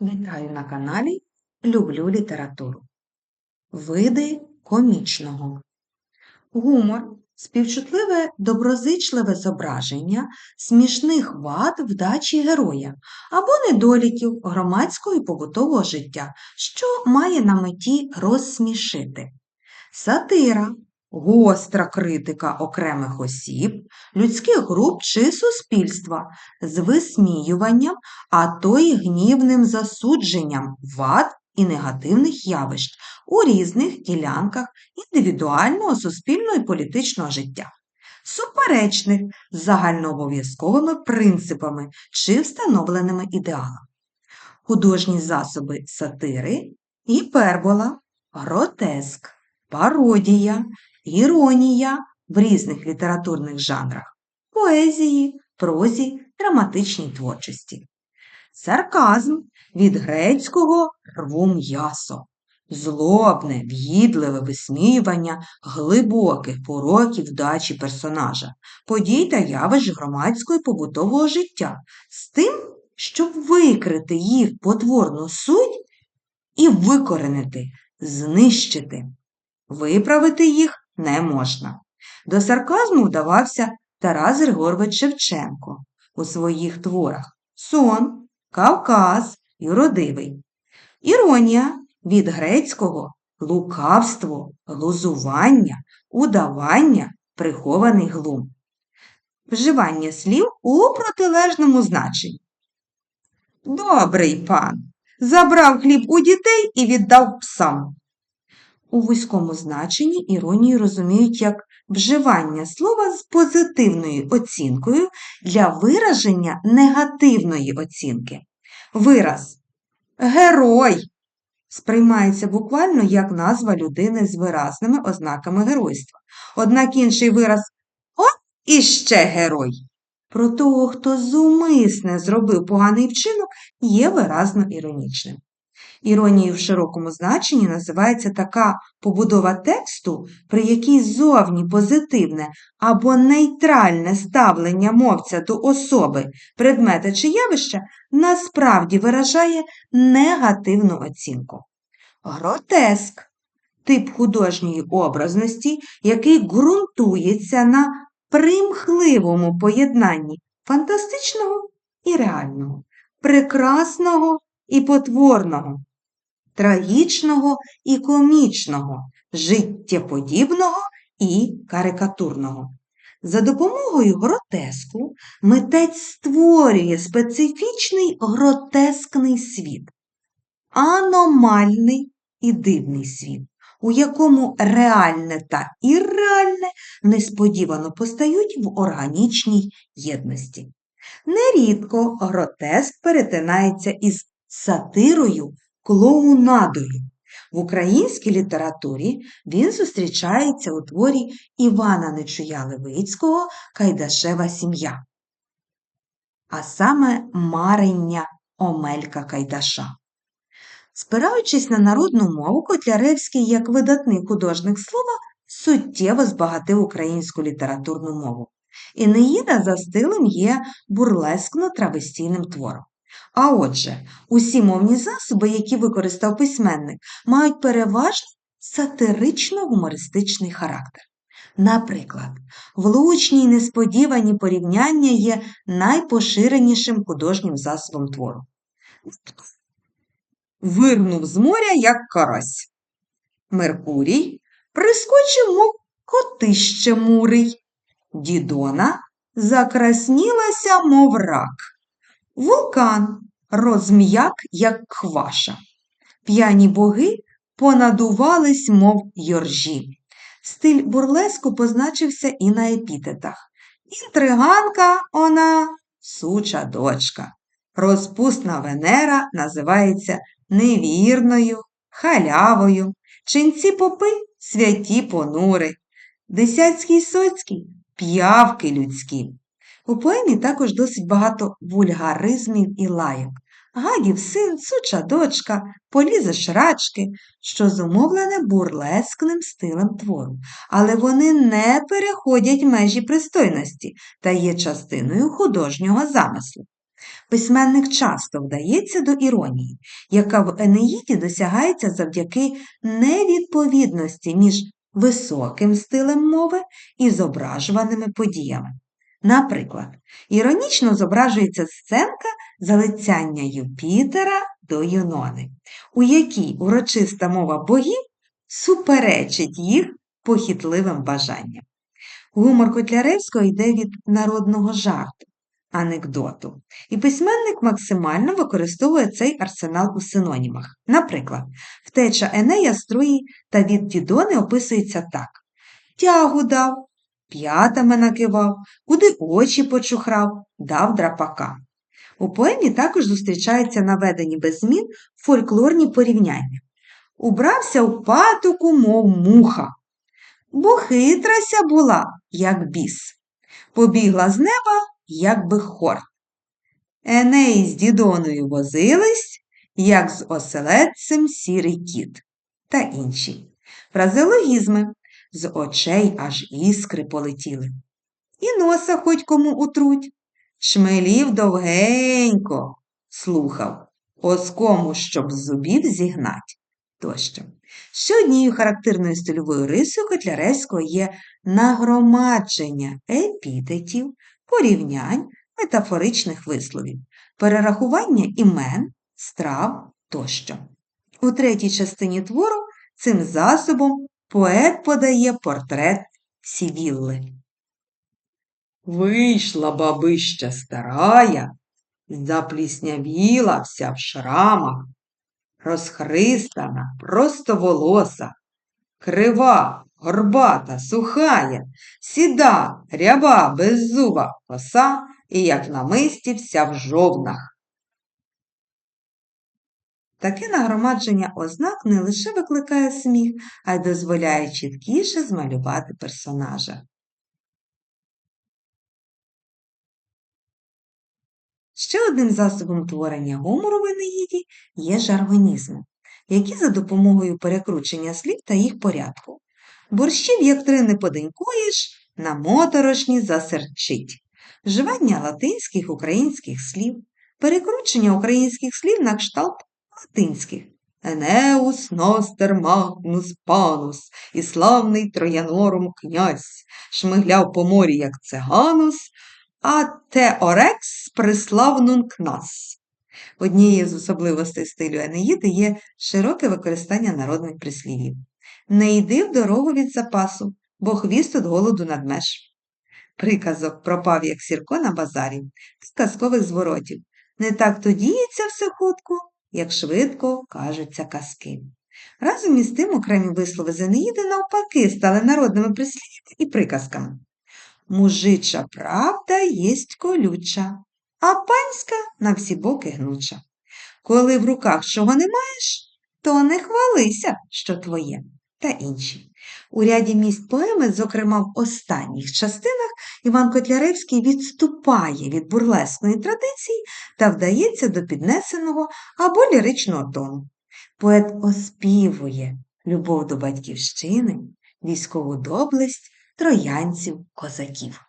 Вітаю на каналі Люблю літературу. Види комічного. Гумор співчутливе доброзичливе зображення смішних вад вдачі героя або недоліків громадського і побутового життя, що має на меті розсмішити. Сатира гостра критика окремих осіб, людських груп чи суспільства з висміюванням а то й гнівним засудженням вад і негативних явищ у різних ділянках індивідуального, суспільного і політичного життя, суперечних загальнообов'язковими принципами чи встановленими ідеалами. Художні засоби сатири, гіпербола, гротеск, пародія, іронія в різних літературних жанрах, поезії, прозі, драматичній творчості. Сарказм від грецького рву м'ясо, злобне, в'їдливе висміювання глибоких пороків вдачі персонажа, подій та явищ громадського і побутового життя з тим, щоб викрити їх потворну суть і викоренити, знищити. Виправити їх не можна. До сарказму вдавався Тарас Григорович Шевченко у своїх творах Сон, Кавказ Юродивий. Іронія від грецького лукавство, глузування, удавання, прихований глум. Вживання слів у протилежному значенні. Добрий пан забрав хліб у дітей і віддав псам. У вузькому значенні іронію розуміють як вживання слова з позитивною оцінкою для вираження негативної оцінки. Вираз герой сприймається буквально як назва людини з виразними ознаками геройства. Однак інший вираз О, іще герой. Про того, хто зумисне зробив поганий вчинок, є виразно іронічним. Іронією в широкому значенні називається така побудова тексту, при якій зовні позитивне або нейтральне ставлення мовця до особи, предмета чи явища насправді виражає негативну оцінку. Гротеск тип художньої образності, який ґрунтується на примхливому поєднанні фантастичного і реального, прекрасного і потворного, трагічного і комічного, життєподібного і карикатурного. За допомогою гротеску митець створює специфічний гротескний світ, аномальний і дивний світ, у якому реальне та ірреальне несподівано постають в органічній єдності. Нерідко гротеск перетинається із сатирою, клоунадою. В українській літературі він зустрічається у творі Івана Нечуя Левицького Кайдашева сім'я, а саме Марення Омелька Кайдаша. Спираючись на народну мову, Котляревський, як видатний художник слова, суттєво збагатив українську літературну мову. Інеїда за стилем є бурлескно-травестійним твором. А отже, усі мовні засоби, які використав письменник, мають переважно сатирично-гумористичний характер. Наприклад, влучні й несподівані порівняння є найпоширенішим художнім засобом твору. Вирнув з моря, як карась. Меркурій прискочив, мов котище мурий. Дідона закраснілася, мов рак. Вулкан розм'як, як кваша. П'яні боги понадувались, мов йоржі. Стиль бурлеску позначився і на епітетах. Інтриганка вона суча дочка. Розпусна Венера називається невірною, халявою, чинці попи святі понури, десятський соцький п'явки людські. У поемі також досить багато вульгаризмів і лайок. Гадів син, суча дочка, полізе шрачки, що зумовлене бурлескним стилем твору, але вони не переходять межі пристойності та є частиною художнього замислу. Письменник часто вдається до іронії, яка в Енеїді досягається завдяки невідповідності між високим стилем мови і зображуваними подіями. Наприклад, іронічно зображується сценка залицяння Юпітера до Юнони, у якій урочиста мова богів суперечить їх похитливим бажанням. Гумор Котляревського йде від народного жарту, анекдоту, і письменник максимально використовує цей арсенал у синонімах. Наприклад, втеча Енея з Труї та від Дідони описується так: тягу дав, п'ятами накивав, куди очі почухрав, дав драпака. У поемі також зустрічаються наведені без змін фольклорні порівняння. Убрався в патоку, мов муха, бо хитрася була, як біс, побігла з неба, як би хор. Еней з дідоною возились, як з оселедцем сірий кіт та інші. Фразеологізми з очей аж іскри полетіли. І носа хоч кому утруть. Шмелів довгенько слухав, оскому, щоб з зубів зігнать тощо. Ще однією характерною стильовою рисою Котляревського є нагромадження епітетів, порівнянь, метафоричних висловів, перерахування імен, страв тощо. У третій частині твору цим засобом поет подає портрет Сівілли. Вийшла бабища старая, запліснявіла вся в шрамах, розхристана, простоволоса, крива, горбата, сухая, сіда, ряба, беззуба коса і, як на мисті, вся в жовнах. Таке нагромадження ознак не лише викликає сміх, а й дозволяє чіткіше змалювати персонажа. Ще одним засобом творення гумору в Енеїді є жаргонізми, які за допомогою перекручення слів та їх порядку. Борщів, як три не поденькуєш, на моторошні засерчить. Вживання латинських українських слів, перекручення українських слів на кшталт латинських. Енеус ностер магнус панус, і славний троянорум князь, шмигляв по морі, як цеганус, а теорекс приславнунк нас. Однією з особливостей стилю Енеїди є широке використання народних прислів'їв. Не йди в дорогу від запасу, бо хвіст від голоду надмеш. Приказок пропав, як сірко на базарі, з казкових зворотів. Не так то діється все хутко, як швидко кажуться казки. Разом із тим окремі вислови Зенеїди навпаки стали народними прислів'ями і приказками. Мужича правда єсть колюча, а панська на всі боки гнуча. Коли в руках чого не маєш, то не хвалися, що твоє, та інші. У ряді місць поеми, зокрема в останніх частинах, Іван Котляревський відступає від бурлесної традиції та вдається до піднесеного або ліричного тону. Поет оспівує любов до батьківщини, військову доблесть троянців козаків.